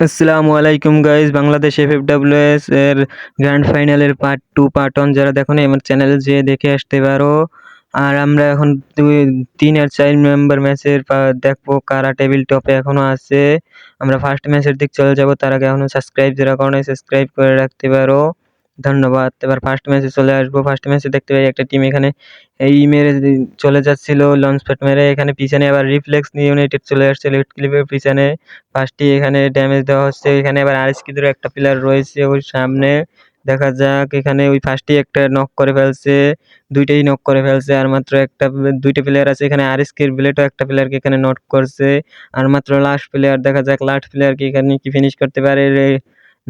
আসসালামু আলাইকুম guys Bangladesh FFWS এর গ্র্যান্ড ফাইনালের পার্ট টু পার্ট ওয়ান যারা দেখো না আমার চ্যানেল যে দেখে আসতে পারো। আর আমরা এখন দুই, তিন আর চার মেম্বার ম্যাচের দেখব কারা টেবিল টপে এখনও আছে। আমরা ফার্স্ট ম্যাচের দিক চলে যাব, তার আগে এখনও সাবস্ক্রাইব যারা করো সাবস্ক্রাইব করে রাখতে পারো। ধন্যবাদ। এবার ফার্স্ট ম্যাচে চলে আসব। ফার্স্ট ম্যাচে দেখতে পাই একটা টিম এখানে এই মেরে চলে যাচ্ছিল লঞ্চ প্যাড মেরে। এখানে পিছনে আবার রিফ্লেক্স নিয়ে ইউনাইটেড চলে আসছে লেফট ক্লিপের পিছনে। পাঁচটি এখানে ড্যামেজ দেওয়া হচ্ছে। এখানে আবার আরএস কিদের একটা প্লেয়ার রয়েছে ওই সামনে। দেখা যাক, এখানে ওই ফার্স্টই একটা নক করে ফেলছে। দুইটাই নক করে ফেলছে। আর মাত্র একটা, দুইটা প্লেয়ার আছে। এখানে আরএস কির ব্লেডও একটা প্লেয়ারকে এখানে নক করছে। আর মাত্র লাস্ট প্লেয়ার দেখা যাক লাস্ট প্লেয়ারকে এখানে কি ফিনিশ করতে পারে।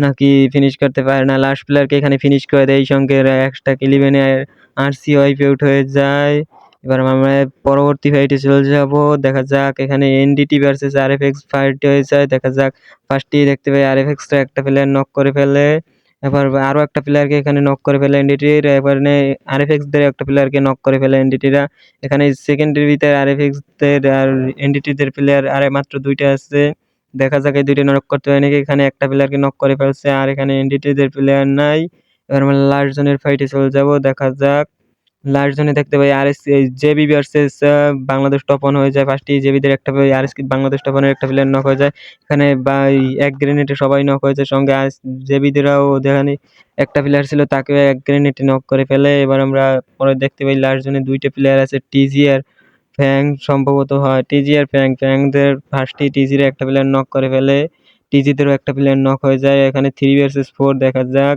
নাকি ফিনিশ করতে পারে না। লাস্ট প্লেয়ারকে এখানে ফিনিশ করে দেয়। এই সঙ্গে একটা ইলেভেনে আর সি ওয়াইপ আউট হয়ে যায়। এবার আমরা পরবর্তী ফাইটে চলে যাব। দেখা যাক, এখানে NDT versus R F X fight হয়ে যায়। দেখা যাক ফার্স্টেই দেখতে পাই আর এফ এক্সটা একটা প্লেয়ার নক করে ফেলে। এবার আরও একটা প্লেয়ারকে এখানে নক করে ফেলে এনডিটির এখানে আর এফ এক্সদের একটা প্লেয়ারকে নক করে ফেলে এনডিটিরা এখানে সেকেন্ডের ভিতরে আর এফ এক্সদের আর এনডিটিদের প্লেয়ার আর মাত্র দুইটা আছে। দেখা যাক এই দুইটা নক করতে হয় নাকি। এখানে একটা প্লেয়ারকে নক করে ফেলছে আর এখানে এনডিটিদের প্লেয়ার নাই। এবার আমরা লাস্ট জনের ফাইটে চলে যাব, দেখা যাক। লাস্ট জনে দেখতে পাই R S JB versus Bangladesh top হয়ে যায়। ফার্স্টে জেবিদের একটা আর এস বাংলাদেশ টপ ওয়ানের একটা প্লেয়ার নক হয়ে যায়। এখানে বা এক গ্রেনেডে সবাই নক হয়ে যায় সঙ্গে। আর জেবিদেরাও যেখানে একটা প্লেয়ার ছিল, তাকেও এক গ্রেনেডে নক করে ফেলে। এবার আমরা পরে দেখতে পাই লাস্ট জনে দুইটা প্লেয়ার আছে টিজি আর ফ্যাং সম্ভবত হয়। টিজি আর ফ্যাং, ফ্যাংদের ফার্স্টেই টিজির একটা প্লেয়ার নক করে ফেলে। টিজিদেরও একটা প্লেয়ার নক হয়ে যায়। এখানে থ্রি ভার্সেস ফোর দেখা যাক।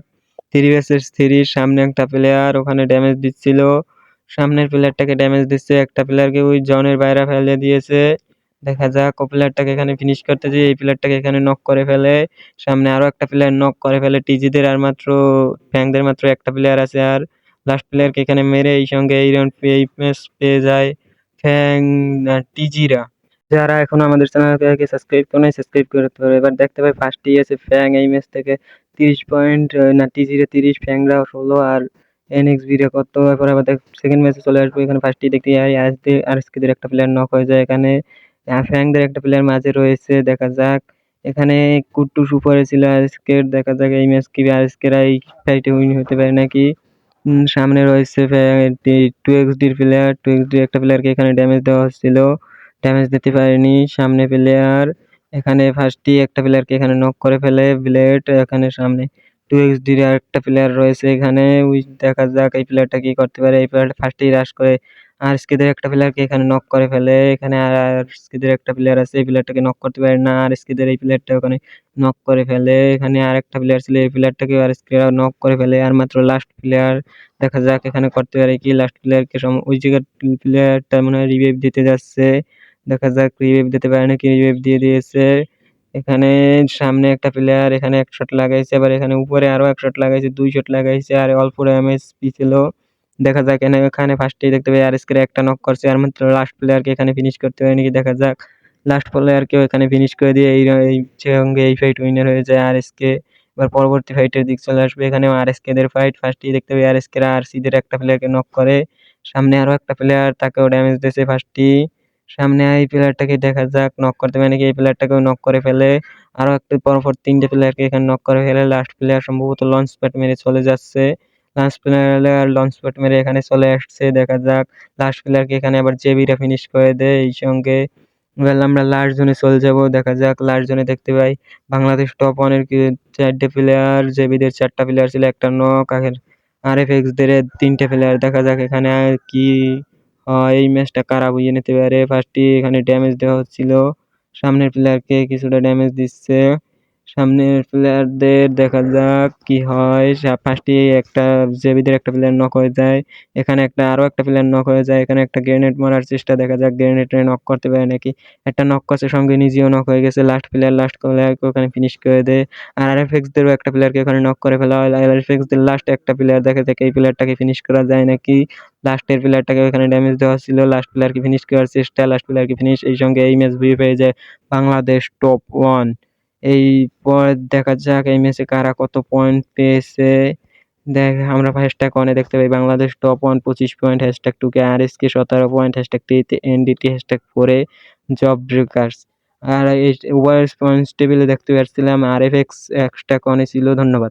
থ্রি ভার্সেস থ্রির সামনে একটা প্লেয়ার ওখানে ড্যামেজ দিচ্ছিল। সামনের প্লেয়ারটাকে ড্যামেজ দিচ্ছে। একটা প্লেয়ারকে ওই জনের বাইরে ফেলে দিয়েছে। দেখা যাক, ও প্লেয়ারটাকে এখানে ফিনিশ করতে যেয়ে এই প্লেয়ারটাকে এখানে নক করে ফেলে। সামনে আরও একটা প্লেয়ার নক করে ফেলে। টিজিদের আর মাত্র, ফ্যাংদের মাত্র একটা প্লেয়ার আছে। আর লাস্ট প্লেয়ারকে এখানে মেরে এই সঙ্গে এই রাউন্ড এই ম্যাচ পেয়ে যায়। ফ্যাং টিজিরা। যারা এখন আমাদের চ্যানেলকে সাবস্ক্রাইব করে নাই সাবস্ক্রাইব করতে পারে এবার দেখতে পাই ফার্স্টেই আছে ফ্যাং এই ম্যাচ থেকে তিরিশ পয়েন্ট না, টিজিরা তিরিশ ফ্যাংরা ষোলো আর এনএক্সবিরে কত, এরপর আবার সেকেন্ড ম্যাচে চলে আসব। এখানে ফার্স্টেই দেখতে পাই, আর এসকেদের একটা প্লেয়ার নক হয়ে যায় এখানে। ফ্যাংদের একটা প্লেয়ার মাঝে রয়েছে, দেখা যাক। এখানে কুট্টুস উপরে ছিল আরএসকের দেখা যাক এই ম্যাচ কি আরএসকেরা এই ফাইটে উইন হতে পারে নাকি। সামনে রয়েছে টু এক্স ডির প্লেয়ার টু এক্স ডির একটা প্লেয়ারকে এখানে ড্যামেজ দেওয়া হচ্ছিল। ড্যামেজ দিতে পারেনি। সামনে প্লেয়ার এখানে ফার্স্টই একটা প্লেয়ারকে এখানে নক করে ফেলে। ব্লেড এখানে সামনে টু এক্স ডির আরেকটা প্লেয়ার রয়েছে এখানে। ওই দেখা যাক এই প্লেয়ারটা কি করতে পারে। এই প্লেয়ারটা ফার্স্টেই রাশ করে আর স্কিদের একটা প্লেয়ারকে এখানে নক করে ফেলে, এখানে আর স্কিদের একটা প্লেয়ার আছে, এই প্লেয়ারটাকে নক করতে পারে না, আর স্কিদের এই প্লেয়ারটা ওখানে নক করে ফেলে, এখানে আর একটা প্লেয়ার ছিল, এই প্লেয়ারটাকে আর স্কিরা নক করে ফেলে, আর মাত্র লাস্ট প্লেয়ার দেখা যাক এখানে করতে পারে কি লাস্ট প্লেয়ারকে ওই জায়গার প্লেয়ারটা মনে হয় দিতে যাচ্ছে, দেখা যাক রিভাইভ দিতে পারে নাকি রিভাইভ দিয়ে দিয়েছে, এখানে সামনে একটা প্লেয়ার এখানে এক শট লাগাইছে, আবার এখানে উপরে আরও এক শট লাগাইছে, দুই শট লাগাইছে, আর অল্প ড্যামেজ ছিল। দেখা যাক এখানে এখানে ফার্স্টেই দেখতে পাই, আর এসকে একটা নক করছে, আর মাত্র লাস্ট প্লেয়ারকে এখানে ফিনিশ করতে পারে নাকি দেখা যাক। লাস্ট প্লেয়ারকেও এখানে ফিনিশ করে দিয়ে এই সঙ্গে এই ফাইট উইনার হয়ে যায়, আর এসকে এবার পরবর্তী ফাইটের দিক চলে আসবে। এখানে আর এসকে দের ফাইট ফার্স্টেই দেখতে পাই, আর এসকে আর সিদের একটা প্লেয়ারকে নক করে। সামনে আরও একটা প্লেয়ার তাকেও ড্যামেজ দিয়েছে ফার্স্টেই সামনে এই প্লেয়ারটাকে দেখা যাক নক করতে পারে নাকি, এই প্লেয়ারটাকেও নক করে ফেলে। আরও একটু পরপর তিনটে প্লেয়ারকে এখানে নক করে ফেলে। লাস্ট প্লেয়ার সম্ভবত লঞ্চ প্যাড মেরে চলে যাচ্ছে। লাস্ট প্লেয়ার লঞ্চ প্যাড মেরে এখানে চলে আসছে, দেখা যাক। লাস্ট প্লেয়ারকে এখানে আবার জেবিরা ফিনিশ করে দেয়, এই সঙ্গে। এবার আমরা লাস্ট জোনে চলে যাব, দেখা যাক লাস্ট জোনে দেখতে পাই। বাংলাদেশ টপ ওয়ানের চারটে প্লেয়ার জেবিদের চারটা প্লেয়ার ছিল, একটা নক আগের আর এফ এক্সদের তিনটে প্লেয়ার দেখা যাক এখানে কি এই ম্যাচটা কারা বুঝে নিতে পারে। ফার্স্টে এখানে ড্যামেজ দেওয়া হচ্ছিল। সামনের প্লেয়ারকে কিছুটা ড্যামেজ দিচ্ছে। সামনের প্লেয়ারদের দেখা যাক কি হয়। ফার্স্টে একটা জেবিদের একটা প্লেয়ার নক হয়ে যায়, এখানে একটা আরও একটা প্লেয়ার নক হয়ে যায়, এখানে একটা গ্রেনেড মারার চেষ্টা দেখা যাক গ্রেনেডে নক করতে পারে নাকি। একটা নক করছে, সঙ্গে নিজেও নক হয়ে গেছে। লাস্ট প্লেয়ার লাস্ট প্লেয়ারকে ওখানে ফিনিশ করে দেয় আর আর এফ এক্সদেরও একটা প্লেয়ারকে ওখানে নক করে ফেলা হয়। আর এফ এক্সদের লাস্ট একটা প্লেয়ার দেখা যাক, এই প্লেয়ারটাকে ফিনিশ করা যায় নাকি। লাস্টের প্লেয়ারটাকে ওখানে ড্যামেজ দেওয়া ছিল। লাস্ট প্লেয়ারকে ফিনিশ করার চেষ্টা লাস্ট প্লেয়ারকে ফিনিশ এই সঙ্গে এই ম্যাচ ভিউ পেয়ে যায় বাংলাদেশ টপ ওয়ান এই পর দেখা যাক, এই ম্যাচে কারা কত পয়েন্ট পেয়েছে। দেখ, আমরা হ্যাশট্যাগ কনে দেখতে পাই, বাংলাদেশ টপ ওয়ান পঁচিশ পয়েন্ট হ্যাশট্যাগ টুকে আর এস কে সতেরো পয়েন্ট হ্যাশট্যাগ থ্রিতে এনডিটি হ্যাশট্যাগ ফোরে জব ব্রেকার্স আর এই ওয়াইস পয়েন্টস টেবিলে দেখতে পাচ্ছিলাম আর এফ এক্স এক্সট্রা কনে ছিল, ধন্যবাদ।